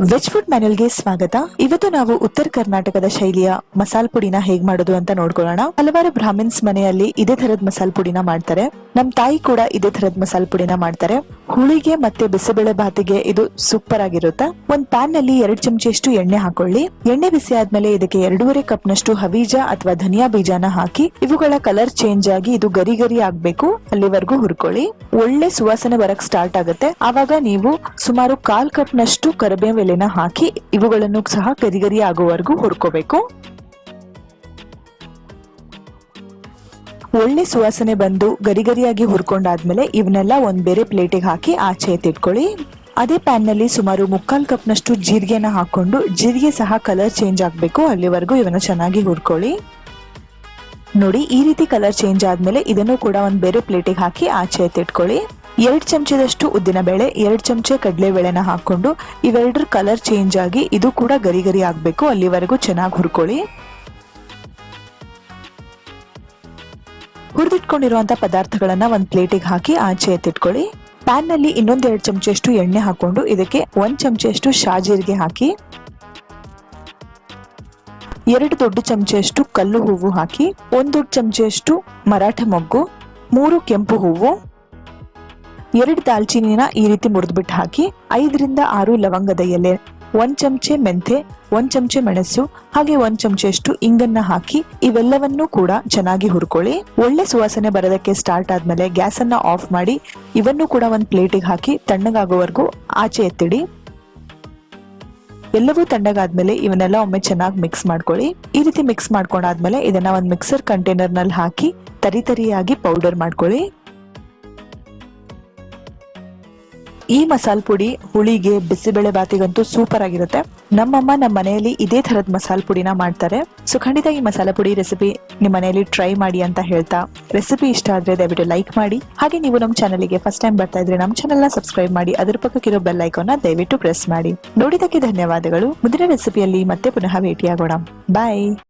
Veg food ಸ್ವಾಗತ. ಇವತ್ತು ನಾವು ಉತ್ತರ ಕರ್ನಾಟಕದ ಶೈಲಿಯ ಮಸಾಲ್ ಪುಡಿನ ಹೇಗ್ ಮಾಡೋದು ಅಂತ ನೋಡ್ಕೊಳ್ಳೋಣ. ಹಲವಾರು ಬ್ರಾಹ್ಮಿನ್ಸ್ ಮನೆಯಲ್ಲಿ ಇದೇ ತರದ್ ಮಸಾಲ್ ಪುಡಿನ ಮಾಡ್ತಾರೆ. ನಮ್ ತಾಯಿ ಕೂಡ ಇದೇ ತರದ್ ಮಸಾಲ್ ಪುಡಿನ ಮಾಡ್ತಾರೆ. ಹುಳಿಗೆ ಮತ್ತೆ ಬಿಸಿಬೇಳೆ ಬಾತಿಗೆ ಇದು ಸೂಪರ್ ಆಗಿರುತ್ತೆ. ಒಂದ್ ಪ್ಯಾನ್ನಲ್ಲಿ ಎರಡು ಚಮಚೆಯಷ್ಟು ಎಣ್ಣೆ ಹಾಕೊಳ್ಳಿ. ಎಣ್ಣೆ ಬಿಸಿ ಆದ್ಮೇಲೆ ಇದಕ್ಕೆ ಎರಡೂವರೆ ಕಪ್ ನಷ್ಟು ಹವೀಜ ಅಥವಾ ಧನಿಯಾ ಬೀಜನ ಹಾಕಿ, ಇವುಗಳ ಕಲರ್ ಚೇಂಜ್ ಆಗಿ ಇದು ಗರಿ ಗರಿ ಆಗ್ಬೇಕು. ಅಲ್ಲಿವರೆಗೂ ಹುರ್ಕೊಳ್ಳಿ. ಒಳ್ಳೆ ಸುವಾಸನೆ ಬರಕ್ ಸ್ಟಾರ್ಟ್ ಆಗುತ್ತೆ. ಆವಾಗ ನೀವು ಸುಮಾರು ಕಾಲ್ ಕಪ್ ನಷ್ಟು ಎಲೆನ ಹಾಕಿ ಇವುಗಳನ್ನು ಸಹ ಗರಿ ಗರಿ ಆಗುವವರೆಗೂ ಹುರ್ಕೋಬೇಕು. ಒಳ್ಳೆ ಸುವಾಸನೆ ಬಂದು ಗರಿಗರಿಯಾಗಿ ಹುರ್ಕೊಂಡಾದ್ಮೇಲೆ ಇವನ್ನೆಲ್ಲ ಒಂದ್ ಬೇರೆ ಪ್ಲೇಟಿಗೆ ಹಾಕಿ ಆಚೆ ಎತ್ತಿಟ್ಕೊಳ್ಳಿ ಅದೇ ಪ್ಯಾನ್ನಲ್ಲಿ ಸುಮಾರು ಮುಕ್ಕಾಲ್ ಕಪ್ ನಷ್ಟು ಜೀರಿಗೆನ ಹಾಕೊಂಡು ಜೀರಿಗೆ ಸಹ ಕಲರ್ ಚೇಂಜ್ ಆಗ್ಬೇಕು. ಅಲ್ಲಿವರೆಗೂ ಇವನ್ನ ಚೆನ್ನಾಗಿ ಹುರ್ಕೊಳ್ಳಿ. ನೋಡಿ, ಈ ರೀತಿ ಕಲರ್ ಚೇಂಜ್ ಆದ್ಮೇಲೆ ಇದನ್ನು ಕೂಡ ಒಂದ್ ಬೇರೆ ಪ್ಲೇಟಿಗೆ ಹಾಕಿ ಆಚೆ ಎತ್ತಿಟ್ಕೊಳ್ಳಿ ಎರಡ್ ಚಮಚದಷ್ಟು ಉದ್ದಿನ ಬೇಳೆ, ಎರಡ್ ಚಮಚ ಕಡಲೆ ಬೇಳೆನ ಹಾಕೊಂಡು ಇವೆರಡರ ಕಲರ್ ಚೇಂಜ್ ಆಗಿ ಇದು ಕೂಡ ಗರಿ ಗರಿ ಆಗ್ಬೇಕು. ಅಲ್ಲಿವರೆಗೂ ಚೆನ್ನಾಗಿ ಹುರ್ಕೊಳ್ಳಿ. ಹುರಿದಿಟ್ಕೊಂಡಿರುವಂತ ಪದಾರ್ಥಗಳನ್ನ ಒಂದ್ ಪ್ಲೇಟಿಗೆ ಹಾಕಿ ಆಚೆ ಎತ್ತಿಟ್ಕೊಳ್ಳಿ ಪ್ಯಾನ್ನಲ್ಲಿ ಇನ್ನೊಂದೆರಡು ಚಮಚಷ್ಟು ಎಣ್ಣೆ ಹಾಕೊಂಡು ಇದಕ್ಕೆ ಒಂದ್ ಚಮಚಷ್ಟು ಶಾಜೀರಿಗೆ ಹಾಕಿ, ಎರಡು ದೊಡ್ಡ ಚಮಚಷ್ಟು ಕಲ್ಲು ಹೂವು ಹಾಕಿ, ಒಂದ್ ದೊಡ್ಡ ಚಮಚಷ್ಟು ಮರಾಠ ಮೊಗ್ಗು, ಮೂರು ಕೆಂಪು ಹೂವು, ಎರಡು ದಾಲ್ಚಿನಿನ ಈ ರೀತಿ ಮುರಿದ್ಬಿಟ್ಟು ಹಾಕಿ, ಐದರಿಂದ ಆರು ಲವಂಗದ ಎಲೆ ಒಂದ್ ಚಮಚೆ ಮೆಂತೆ ಒಂದ್ ಚಮಚೆ ಮೆಣಸು, ಹಾಗೆ ಒಂದ್ ಚಮಚೆಯಷ್ಟು ಇಂಗನ್ನ ಹಾಕಿ ಇವೆಲ್ಲವನ್ನೂ ಕೂಡ ಚೆನ್ನಾಗಿ ಹುರ್ಕೊಳ್ಳಿ. ಒಳ್ಳೆ ಸುವಾಸನೆ ಬರೋದಕ್ಕೆ ಸ್ಟಾರ್ಟ್ ಆದ್ಮೇಲೆ ಗ್ಯಾಸ್ ಅನ್ನ ಆಫ್ ಮಾಡಿ ಇವನ್ನು ಕೂಡ ಒಂದ್ ಪ್ಲೇಟಿಗೆ ಹಾಕಿ ತಣ್ಣಗಾಗೋವರೆಗೂ ಆಚೆ ಎತ್ತಿಡಿ. ಎಲ್ಲವೂ ತಣ್ಣಗಾದ್ಮೇಲೆ ಇವನ್ನೆಲ್ಲ ಒಮ್ಮೆ ಚೆನ್ನಾಗಿ ಮಿಕ್ಸ್ ಮಾಡ್ಕೊಳ್ಳಿ. ಈ ರೀತಿ ಮಿಕ್ಸ್ ಮಾಡ್ಕೊಂಡಾದ್ಮೇಲೆ ಇದನ್ನ ಒಂದು ಮಿಕ್ಸರ್ ಕಂಟೈನರ್ನಲ್ಲಿ ಹಾಕಿ ತರಿ ತರಿಯಾಗಿ ಪೌಡರ್ ಮಾಡ್ಕೊಳ್ಳಿ. ಈ ಮಸಾಲ ಪುಡಿ ಹುಳಿಗೆ ಬಿಸಿಬೇಳೆ ಬಾತಿಗಂತೂ ಸೂಪರ್ ಆಗಿರುತ್ತೆ. ನಮ್ಮಮ್ಮ ನಮ್ಮ ಮನೆಯಲ್ಲಿ ಇದೇ ತರದ ಮಸಾಲ ಪುಡಿನ ಮಾಡ್ತಾರೆ. ಸೊ ಖಂಡಿತ ಈ ಮಸಾಲ ಪುಡಿ ರೆಸಿಪಿ ನಿಮ್ಮ ಮನೆಯಲ್ಲಿ ಟ್ರೈ ಮಾಡಿ ಅಂತ ಹೇಳ್ತಾ. ರೆಸಿಪಿ ಇಷ್ಟ ಆದ್ರೆ ದಯವಿಟ್ಟು ಲೈಕ್ ಮಾಡಿ. ಹಾಗೆ ನೀವು ನಮ್ಮ ಚಾನಲ್ಗೆ ಫಸ್ಟ್ ಟೈಮ್ ಬರ್ತಾ ಇದ್ರೆ ನಮ್ಮ ಚಾನಲ್ನ ಸಬ್ಸ್ಕ್ರೈಬ್ ಮಾಡಿ. ಅದ್ರ ಪಕ್ಕಕ್ಕಿರೋ ಬೆಲ್ ಐಕಾನ್ ದಯವಿಟ್ಟು ಪ್ರೆಸ್ ಮಾಡಿ. ನೋಡಿದಕ್ಕೆ ಧನ್ಯವಾದಗಳು. ಮುಂದಿನ ರೆಸಿಪಿಯಲ್ಲಿ ಮತ್ತೆ ಪುನಃ ಭೇಟಿಯಾಗೋಣ. ಬಾಯ್